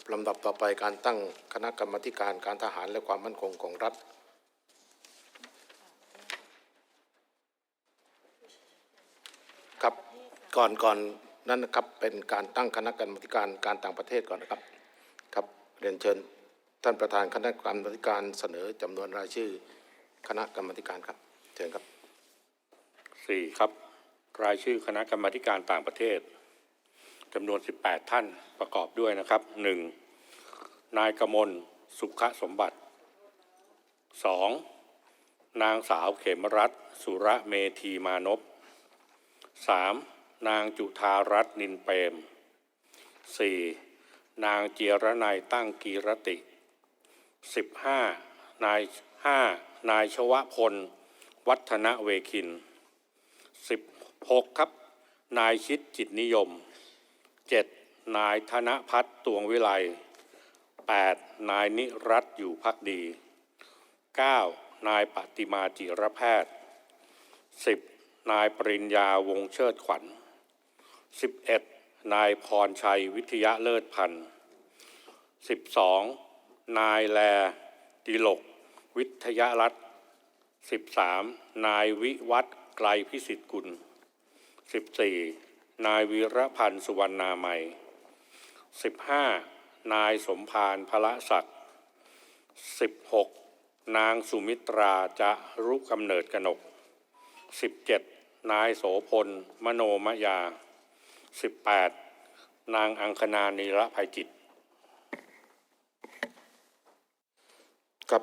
ครับลำดับต่อไปการตั้งคณะกรรมการการทหารและความมั่นคงของรัฐ ครับก่อนก่อนนั้นนะครับเป็นการตั้งคณะกรรมการการต่างประเทศก่อนนะครับครับเรียนเชิญท่านประธานคณะกรรมการเสนอจำนวนรายชื่อ คณะกรรมการครับเชิญครับสี่ครับรายชื่อคณะกรรมการต่างประเทศ จำนวน 18 ท่านประกอบด้วยนะครับหนึ่งนายกมลสุขสมบัติสองนางสาวเขมรัตสุระเมธีมานพสามนางจุธารัตน์นินเปรมสี่นางเจียรนัยตั้งกีรติสิบห้านายห้านายชวพล วัฒนเวคิน 16 ครับ นายชิดจิตนิยม 7. นายธนพัฒน์ตวงวิไล 8. นายนิรัตอยู่พักดี 9. นายปฏิมาจิรแพทย์ 10. นายปริญญาวงเชิดขวัญ 11. นายพรชัยวิทยาเลิศพันธ์ 12. นายแลดิลก วิทยารัตน์ 13. นายวิวัฒไกลพิสิทธิ์กุล 14. นายวีรพันธ์สุวรรณามัย 15. นายสมพานพระศักดิ์ 16. นางสุมิตราจะรุกกำเนิดกนก 17. นายโสพล มโนมยา 18. นางอังคณานีรภัยจิตครับ